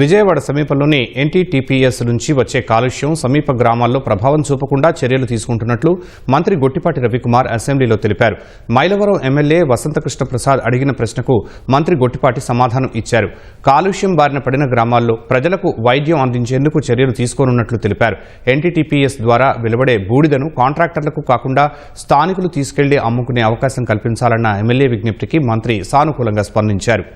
విజయవాడ సమీపంలోని ఎన్టీటీపీఎస్ నుంచి వచ్చే కాలుష్యం సమీప గ్రామాల్లో ప్రభావం చూపకుండా చర్యలు తీసుకుంటున్నట్లు మంత్రి గొట్టిపాటి రవికుమార్ అసెంబ్లీలో తెలిపారు. మైలవరం ఎమ్మెల్యే వసంతకృష్ణ ప్రసాద్ అడిగిన ప్రశ్నకు మంత్రి గొట్టిపాటి సమాధానం ఇచ్చారు. కాలుష్యం బారిన పడిన గ్రామాల్లో ప్రజలకు వైద్యం అందించేందుకు చర్యలు తీసుకోనున్నట్లు తెలిపారు. ఎన్టీటీపీఎస్ ద్వారా వెలువడే బూడిదను కాంట్రాక్టర్లకు కాకుండా స్థానికులు తీసుకెళ్ళి అమ్ముకునే అవకాశం కల్పించాలన్న ఎమ్మెల్యే విజ్ఞప్తికి మంత్రి సానుకూలంగా స్పందించారు.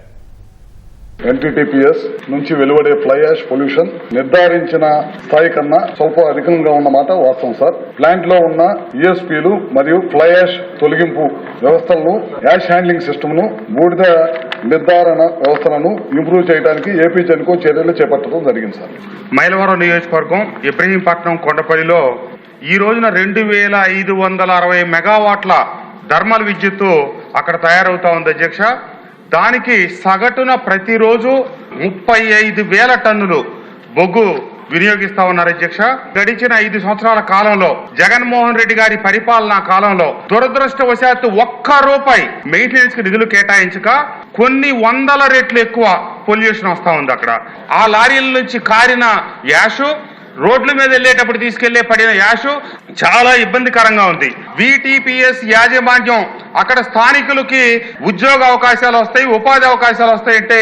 ఎన్టీటీపీఎస్ నుంచి వెలువడే ఫ్లై యాష్ పొల్యూషన్ నిర్ధారించిన స్థాయి కన్నా స్వల్ప అధికంగా ఉన్న మాట వాస్తవం సార్. ప్లాంట్లో ఉన్న ఈఎస్పీలు మరియు ఫ్లై యాష్ తొలగింపు వ్యవస్థలను యాష్ హ్యాండ్లింగ్ సిస్టమ్ను బూడిద నిర్ధారణ వ్యవస్థలను ఇంప్రూవ్ చేయడానికి ఏపీ జెన్కో చర్యలు చేపట్టడం జరిగింది సార్. మైలవరం నియోజకవర్గం ఇబ్రహీంపట్నం కొండపల్లిలో ఈ రోజున రెండు వేల ఐదు వందల అరవై మెగావాట్ల థర్మల్ విద్యుత్తు అక్కడ తయారవుతా ఉంది అధ్యక్ష. దానికి సగటున ప్రతిరోజు ముప్పై ఐదు వేల టన్నులు బొగ్గు వినియోగిస్తా ఉన్నారు అధ్యక్ష. గడిచిన ఐదు సంవత్సరాల కాలంలో జగన్మోహన్ రెడ్డి గారి పరిపాలనా కాలంలో దురదృష్టవశాత్తు ఒక్క రూపాయి మెయింటెనెన్స్కి నిధులు కేటాయించక కొన్ని వందల రెట్లు ఎక్కువ పొల్యూషన్ వస్తా ఉంది అక్కడ. ఆ లారీల నుంచి కారిన యాషు రోడ్ల మీద వెళ్ళేటప్పుడు తీసుకెళ్ళే పడిన యాషు చాలా ఇబ్బందికరంగా ఉంది. విటిపిఎస్ యాజమాన్యం అక్కడ స్థానికులకి ఉద్యోగ అవకాశాలు వస్తాయి ఉపాధి అవకాశాలు వస్తాయంటే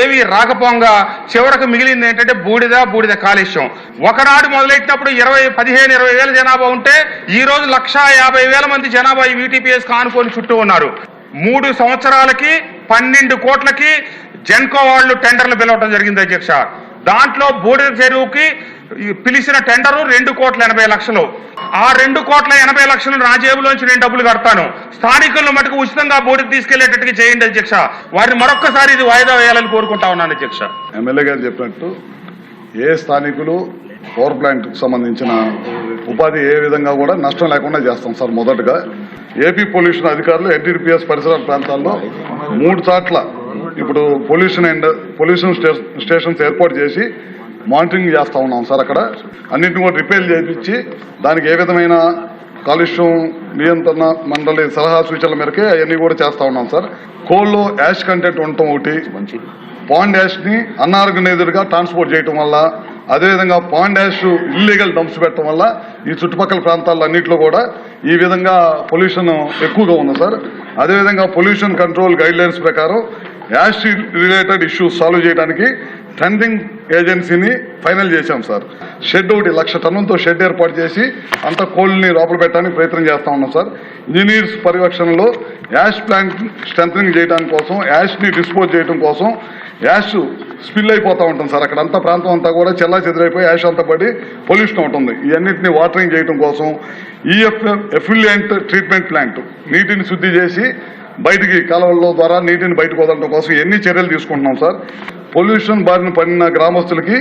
ఏవి రాకపోంగా. చివరకు మిగిలింది ఏంటంటే బూడిద బూడిద కాలుష్యం. ఒకనాడు మొదలెట్టినప్పుడు ఇరవై పదిహేను ఇరవై వేల జనాభా ఉంటే ఈ రోజు లక్షా యాభై వేల మంది జనాభా ఈ విటిపిఎస్ కానుకొని చుట్టూ ఉన్నారు. మూడు సంవత్సరాలకి పన్నెండు కోట్లకి జెన్కో వాళ్ళు టెండర్లు పిలవటం జరిగింది అధ్యక్ష. దాంట్లో బూడిద చెరువుకి పిలిచిన టెండరు రెండు కోట్ల ఎనభై లక్షలు. ఆ రెండు కోట్ల ఎనభై లక్షలు నా జేబులోంచి నేను డబ్బులు కడతాను. స్థానికులను మటుకు ఉచితంగా బోర్డుకు తీసుకెళ్ళేటట్టుగా చేయండి అధ్యక్ష. వారిని మరొక్కసారి ఇది వాయిదా వేయాలని కోరుకుంటా ఉన్నాను అధ్యక్ష. ఎమ్మెల్యే గారు చెప్పినట్టు ఏ స్థానికులు పవర్ ప్లాంట్కు సంబంధించిన ఉపాధి ఏ విధంగా కూడా నష్టం లేకుండా చేస్తాం సార్ మొదటగా. ఏపీ పొల్యూషన్ అధికారులు ఎన్టీడీపీఎస్ పరిసర ప్రాంతాల్లో మూడు చోట్ల ఇప్పుడు పొల్యూషన్ అండ్ పొల్యూషన్ స్టే- స్టేషన్స్ ఏర్పాటు చేసి మానిటరింగ్ చేస్తా ఉన్నాం సార్ అక్కడ. అన్నింటిని కూడా రిపేర్ చేయించి దానికి ఏ విధమైన కాలుష్యం నియంత్రణ మండలి సలహా సూచనల మేరకే అవన్నీ కూడా చేస్తా ఉన్నాం సార్. కోల్లో యాష్ కంటెంట్ ఉండటం ఒకటి. పాండ్ యాష్ని ట్రాన్స్పోర్ట్ చేయటం వల్ల అదేవిధంగా పాండ్ యాష్ ఇల్లీగల్ డంప్స్ పెట్టడం వల్ల ఈ చుట్టుపక్కల ప్రాంతాల్లో అన్నింటిలో కూడా ఈ విధంగా పొల్యూషన్ ఎక్కువగా ఉంది సార్. అదేవిధంగా పొల్యూషన్ కంట్రోల్ గైడ్ లైన్స్ ప్రకారం యాష్ రిలేటెడ్ ఇష్యూస్ సాల్వ్ చేయడానికి టెండరింగ్ ఏజెన్సీని ఫైనల్ చేశాం సార్. షెడ్ ఒకటి లక్ష టన్నులతో షెడ్ ఏర్పాటు చేసి అంత కోళ్ళని లోపల పెట్టడానికి ప్రయత్నం చేస్తా ఉన్నాం సార్. ఇంజనీర్స్ పర్యవేక్షణలో యాష్ ప్లాంట్ స్ట్రెంథనింగ్ చేయడానికి కోసం యాష్ని డిస్పోజ్ చేయడం కోసం యాష్ స్పిల్ అయిపోతూ ఉంటుంది సార్. అక్కడ అంతా ప్రాంతం అంతా కూడా చెల్లా చెదిరైపోయి యాష్ అంతా పడి పొల్యూషన్ ఉంటుంది ఇవన్నింటినీ వాటరింగ్ చేయడం కోసం ఈఎఫ్ ఎఫిలియంట్ ట్రీట్మెంట్ ప్లాంట్ నీటిని శుద్ధి చేసి బయటికి కాలువల ద్వారా నీటిని బయటకు వదలడం కోసం ఎన్ని చర్యలు తీసుకుంటున్నాం సార్? పొల్యూషన్ బారిన పడిన గ్రామస్తులకి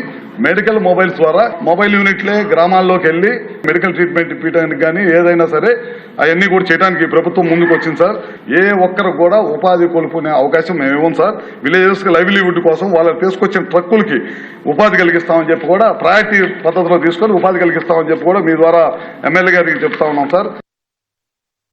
మెడికల్ మొబైల్స్ ద్వారా మొబైల్ యూనిట్లే గ్రామాల్లోకి వెళ్ళి మెడికల్ ట్రీట్మెంట్ ఇప్పించడానికి కానీ ఏదైనా సరే అవన్నీ కూడా చేయడానికి ప్రభుత్వం ముందుకు వచ్చింది సార్. ఏ ఒక్కరు కూడా ఉపాధి కోల్పోనే అవకాశం మేము ఇవ్వం సార్. విలేజెస్ లైవ్లీవుడ్ కోసం వాళ్ళు తీసుకొచ్చిన ట్రక్కులకి ఉపాధి కలిగిస్తామని చెప్పి కూడా ప్రయారిటీ పద్ధతిలో తీసుకొని ఉపాధి కలిగిస్తామని చెప్పి కూడా మీ ద్వారా ఎమ్మెల్యే గారికి చెప్తా ఉన్నాం సార్.